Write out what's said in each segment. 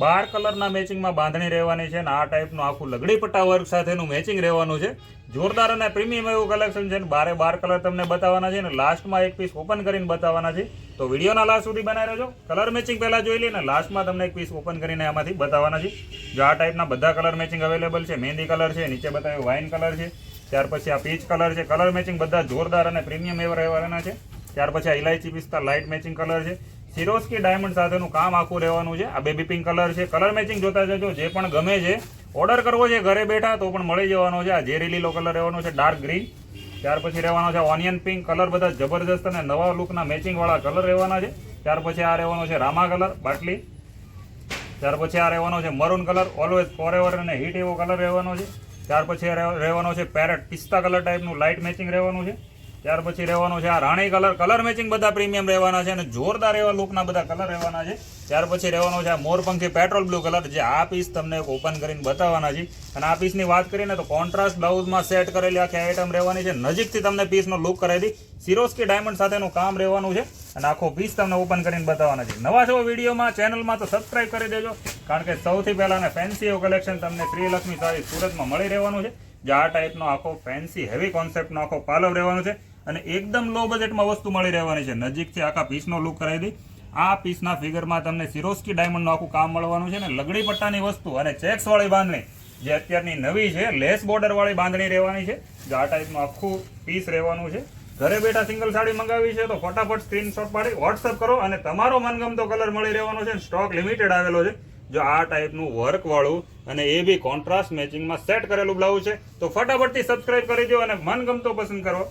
બાર કલરના મેચિંગમાં બાંધણી રહેવાની છે અને આ ટાઈપનું આખું લગડી પટ્ટા વર્ક સાથેનું મેચિંગ રહેવાનું છે. જોરદાર અને પ્રીમિયમ એવું કલેક્શન છે બારે બાર કલર તમને બતાવવાના છે અને લાસ્ટમાં એક પીસ ઓપન કરીને બતાવવાના છે. તો વિડીયોના લાસ્ટ સુધી બનાવી રહેજો. કલર મેચિંગ પહેલાં જોઈ લઈએ લાસ્ટમાં તમને એક પીસ ઓપન કરીને આમાંથી બતાવવાના છે. જો આ ટાઈપના બધા કલર મેચિંગ અવેલેબલ છે, મહેંદી કલર છે, નીચે બતાવ્યું વાઇન કલર છે, ત્યાર પછી આ પીચ કલર છે. કલર મેચિંગ બધા જોરદાર અને પ્રીમિયમ એવા રહેવાના છે. ત્યાર પછી આ ઇલાયચી પિસ્તા લાઇટ મેચિંગ કલર છે. સિરોસ્કી ડાયમંડ સાથેનું કામ આખું રહેવાનું છે. આ બેબી પિંક કલર છે. કલર મેચિંગ જોતા જજો. જે પણ ગમે છે ઓર્ડર કરવો છે ઘરે બેઠા તો પણ મળી જવાનો છે. આ ઝેરી લીલો કલર રહેવાનો છે ડાર્ક ગ્રીન ત્યાર પછી રહેવાનો છે ઓનિયન પિંક કલર બધા જબરજસ્ત અને નવા લુકના મેચિંગવાળા કલર રહેવાના છે. ત્યાર પછી આ રહેવાનો છે રામા કલર બાટલી ત્યાર પછી આ રહેવાનો છે મરૂન કલર ઓલવેઝ ફોરએવર અને હીટ એવો કલર રહેવાનો છે. ત્યાર પછી રહેવાનો છે પેરેટ પિસ્તા કલર ટાઈપનું લાઇટ મેચિંગ રહેવાનું છે. ત્યાર પછી રહેવાનો છે આ રાણી કલર. કલર મેચિંગ બધા પ્રીમિયમ રહેવાના છે અને જોરદાર એવા લુકના બધા કલર રહેવાના છે. ત્યાર પછી રહેવાનો છે આ મોરપંખી પેટ્રોલ બ્લુ કલર જે આ પીસ તમને ઓપન કરીને બતાવવાના છે. અને આ પીસની વાત કરીએ ને તો કોન્ટ્રાસ્ટ બ્લાઉઝમાં સેટ કરેલી આખી આઈટમ રહેવાની છે. નજીકથી તમને પીસનો લુક કરાવી દી સિરોસ્કી ડાયમંડ સાથેનું કામ રહેવાનું છે. અને આખો પીસ તમને ઓપન કરીને બતાવવાના છે. નવા છો વિડીયોમાં ચેનલમાં તો સબસ્ક્રાઇબ કરી દેજો. કારણ કે સૌથી પહેલાં અને ફેન્સી કલેક્શન તમને શ્રીલક્ષ્મી સારી સુરતમાં મળી રહેવાનું છે. જે આ ટાઈપનો આખો ફેન્સી હેવી કોન્સેપ્ટનો આખો પાલવ રહેવાનો છે. અને એકદમ લો બજેટમાં વસ્તુ મળી રહેવાની છે. નજીકથી આખા પીસનો લુક કરાવી દઈ. આ પીસના ફિગરમાં તમને સિરોસ્કી ડાયમંડનું આખું કામ મળવાનું છે ને લગડી પટ્ટાની વસ્તુ અને ચેક્સવાળી બાંધણી, જે અત્યારની નવી છે લેસ બોર્ડરવાળી બાંધણી રહેવાની છે. જે આ ટાઈપનું આખું પીસ રહેવાનું છે. ઘરે બેઠા સિંગલ સાડી મંગાવી છે તો ફટાફટ સ્ક્રીનશોટ પાડી વોટ્સઅપ કરો અને તમારો મનગમતો કલર મળી રહેવાનો છે સ્ટોક લિમિટેડ આવેલો છે. જો આ ટાઈપનું વર્કવાળું અને એ બી કોન્ટ્રાસ્ટ મેચિંગમાં સેટ કરેલું બ્લાઉઝ છે, તો ફટાફટથી સબસ્ક્રાઇબ કરી દો અને મનગમતો પસંદ કરો.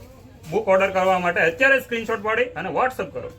બુક ઓર્ડર કરવા માટે અત્યારે સ્ક્રીનશોટ પાડી અને વોટ્સઅપ કરો.